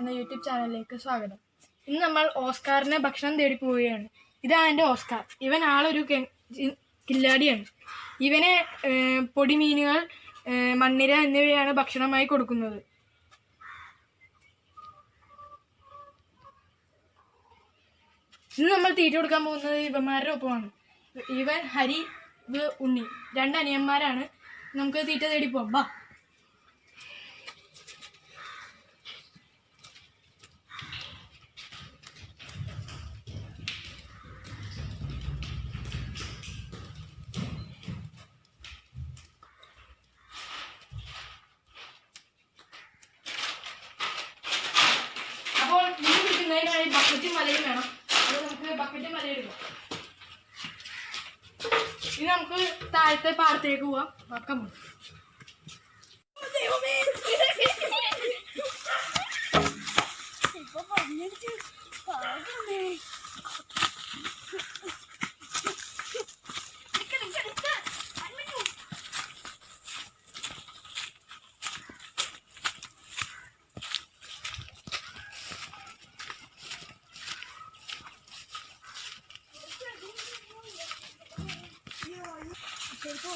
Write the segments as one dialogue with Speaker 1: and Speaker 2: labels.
Speaker 1: എന്ന യൂട്യൂബ് ചാനലിലേക്ക് സ്വാഗതം. ഇന്ന് നമ്മൾ ഓസ്കാറിനെ ഭക്ഷണം തേടി പോവുകയാണ്. ഇതാണ് എന്റെ ഓസ്കാർ. ഇവൻ ആളൊരു കില്ലാടിയാണ്. ഇവനെ പൊടിമീനുകൾ മണ്ണിര എന്നിവയാണ് ഭക്ഷണമായി കൊടുക്കുന്നത്. ഇന്ന് നമ്മൾ തീറ്റ കൊടുക്കാൻ പോകുന്നത് ഇവന്മാരുടെ ഒപ്പമാണ്. ഇവൻ ഹരി ഉണ്ണി. രണ്ട് അനിയന്മാരാണ്. നമുക്ക് തീറ്റ തേടി പോവാം. ബക്കറ്റും മലയും വേണം. അത് നമുക്ക് ബക്കറ്റും മലയും എടുക്കാം ഇനി നമുക്ക് താഴത്തെ പാടത്തേക്ക് പോവാം. വക്കം. പോവാം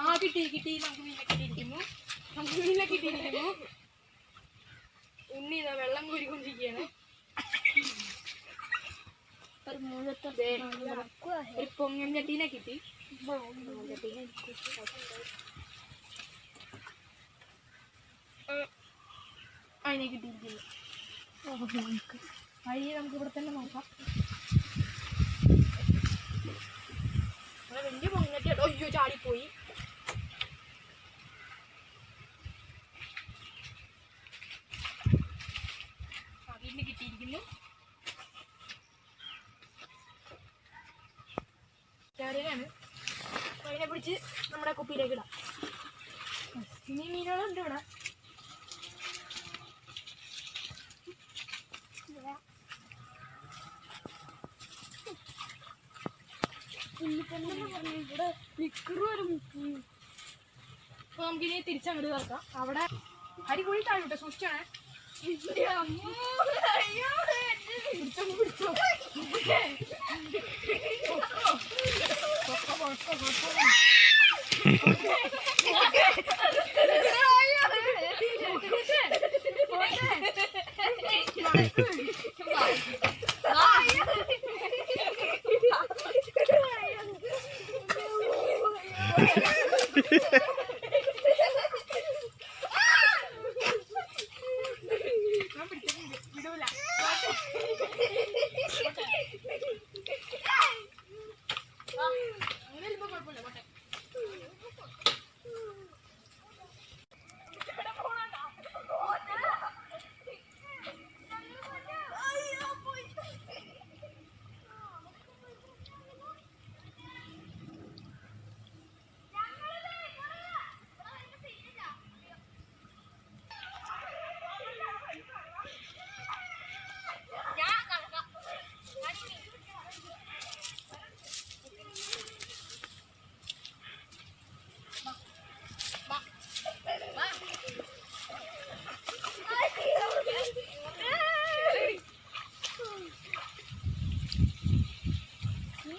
Speaker 1: ആ കിട്ടി കിട്ടി. നമുക്ക് മീനെ കിട്ടിയിരിക്കുന്നു. നമുക്ക് മീനെ കിട്ടിയിരിക്കുന്നു. ഉണ്ണി വെള്ളം കോരിക്കൊണ്ടിരിക്കുകയാണ്. ഒരു പൊങ്ങൻ ചട്ടീനെ കിട്ടി. അതിനെ കിട്ടിയിരിക്കുന്നു. അതിനെ നമുക്ക് ഇവിടെ തന്നെ നോക്കാം ഇവിടെ വലിയ പൊങ്ങട്ടി അയ്യോ ചാടിപ്പോയി അതിന് കിട്ടിയിരിക്കുന്നു അപ്പൊ അതിനെ പിടിച്ച് നമ്മുടെ കുപ്പിയിലേക്ക് ഇടാം। ഇനി മീനുകളുണ്ട് ഇവിടെ ഇവിടെ നമുക്കിനി തിരിച്ചങ്ങോട്ട് കറക്കാം. അവിടെ അരി അരികുഴി താഴോട്ടെ സൂക്ഷിച്ചാണ്. പിടിച്ചോ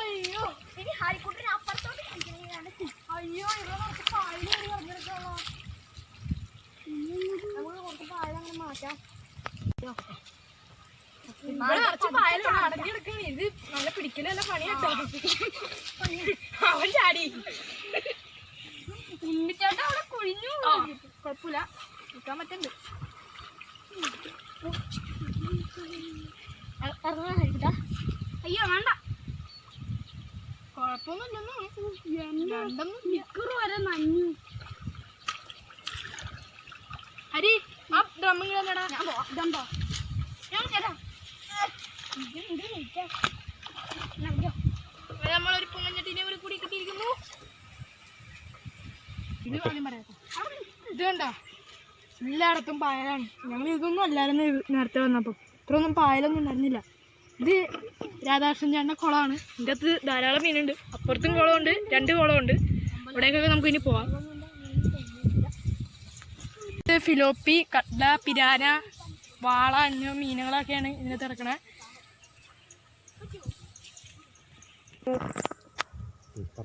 Speaker 1: അയ്യോ.
Speaker 2: ഇനി ഹാരിക്കുട്ടിനെ അപ്പുറത്തോട്ട് കളിക്കുന്നതാണ്.
Speaker 1: അയ്യോ ഇവിടെ കുറച്ച് പായൽ കയറി പറഞ്ഞെടുക്കാണോ
Speaker 2: നമുക്ക് കുറച്ച് പാഴ അങ്ങനെ മാറ്റാം.
Speaker 1: അടഞ്ഞെടുക്കണേ ഇത് നല്ല പിടിക്കലല്ല പണി കേട്ടോ അവൻ ചാടി.
Speaker 2: ഉണ്ണിച്ചേട്ടൻ അവിടെ കുഴിഞ്ഞു
Speaker 1: കുഴപ്പമില്ല. നിൽക്കാൻ പറ്റുന്നുണ്ട്.
Speaker 2: അയ്യോ വേണ്ട.
Speaker 1: കുഴപ്പമൊന്നുമില്ലെന്നും
Speaker 2: മിക്കറ് വരെ നഞ്ഞു
Speaker 1: ഹരി ആ ഡ്രമ്മിങ്ങിലെടാ ഞാൻ പോണ്ടോ
Speaker 2: ഞാൻ ചേട്ടാ നമ്മളൊരു പുങ്ങഞ്ഞെട്ടിനെ ഒരു കൂടി കിട്ടിയിരിക്കുന്നു.
Speaker 1: ഇത് വേണം പറയാം. ഇത് കണ്ടോ? എല്ലായിടത്തും പായലാണ്. ഞങ്ങൾ ഇതൊന്നും അല്ലായിരുന്നു നേരത്തെ വന്നപ്പോൾ ഇത്രയൊന്നും പായലൊന്നും ഉണ്ടായിരുന്നില്ല. ഇത് രാധാകൃഷ്ണൻ ചേട്ടന്റെ കുളമാണ്. ഇതിന്റെ അകത്ത് ധാരാളം മീനുണ്ട്. അപ്പുറത്തും കുളമുണ്ട് രണ്ട് കുളമുണ്ട്. ഇവിടേക്കൊക്കെ നമുക്ക് ഇനി പോവാം. ഇത് ഫിലോപ്പി കട്ല പിരാന വാള അന്യ മീനുകളൊക്കെയാണ് ഇതിനെ ഇറക്കണേ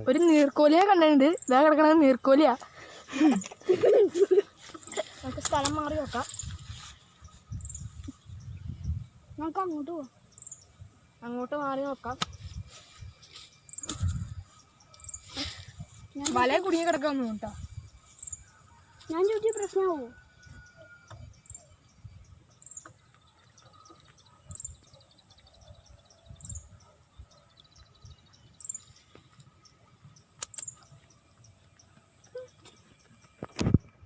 Speaker 1: ഒരു നീർക്കോലിയെ കണ്ടിട്ടുണ്ട്. ഇതാ കിടക്കണത് നീർക്കോലിയാ.
Speaker 2: സ്ഥലം മാറി നോക്കാം നമുക്ക് അങ്ങോട്ട് പോവാം
Speaker 1: അങ്ങോട്ട് മാറി നോക്കാം വല കുടുങ്ങി കിടക്കാന്ന് കേട്ടോ.
Speaker 2: ഞാൻ ചോദിച്ച പ്രശ്നമാവോ?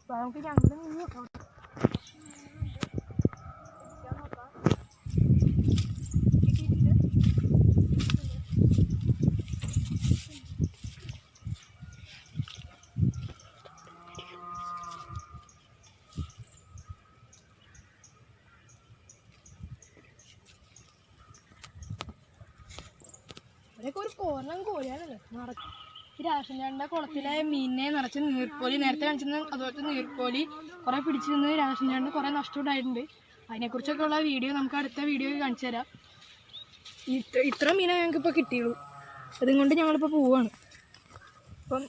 Speaker 1: നമുക്ക് ഇനി നിന്ന് ഒരു കോരണം കോഴിയാണല്ലോ നടക്കും. ഈ രാഷൻചാണ്ടിന്റെ കുളത്തിലെ മീനിനെ നിറച്ച് നീർക്കോലി നേരത്തെ കാണിച്ചിരുന്ന അതുപോലത്തെ നീർക്കോലി കുറെ പിടിച്ചു നിന്ന് രാഷൻചാണ്ടിന് കുറെ നഷ്ടം ഉണ്ടായിട്ടുണ്ട് അതിനെക്കുറിച്ചൊക്കെ ഉള്ള വീഡിയോ നമുക്ക് അടുത്ത വീഡിയോ കാണിച്ചു തരാം. ഇത്ര ഇത്ര മീനെ ഞങ്ങൾക്ക് ഇപ്പോൾ കിട്ടിയുള്ളൂ. അതും കൊണ്ട് ഞങ്ങളിപ്പോൾ പോവാണ്. അപ്പം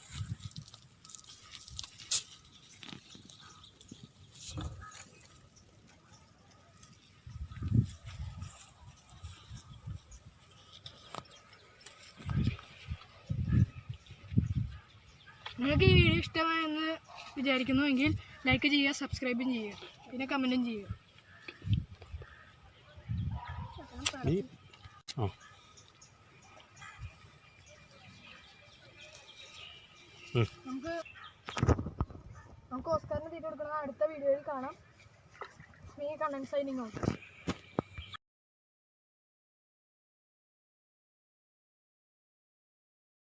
Speaker 1: നിങ്ങൾക്ക് ഈ വീഡിയോ ഇഷ്ടമായെന്ന് വിചാരിക്കുന്നുവെങ്കിൽ ലൈക്ക് ചെയ്യുക സബ്സ്ക്രൈബും ചെയ്യുക. പിന്നെ കമന്റും ചെയ്യുക. നമുക്ക് നമുക്ക് ഓസ്കാറിന് തീറ്റ കൊടുക്കുന്ന അടുത്ത വീഡിയോയിൽ കാണാം. സ്മീ കണ്ടൻസ് സൈനിങ് ഔട്ട്.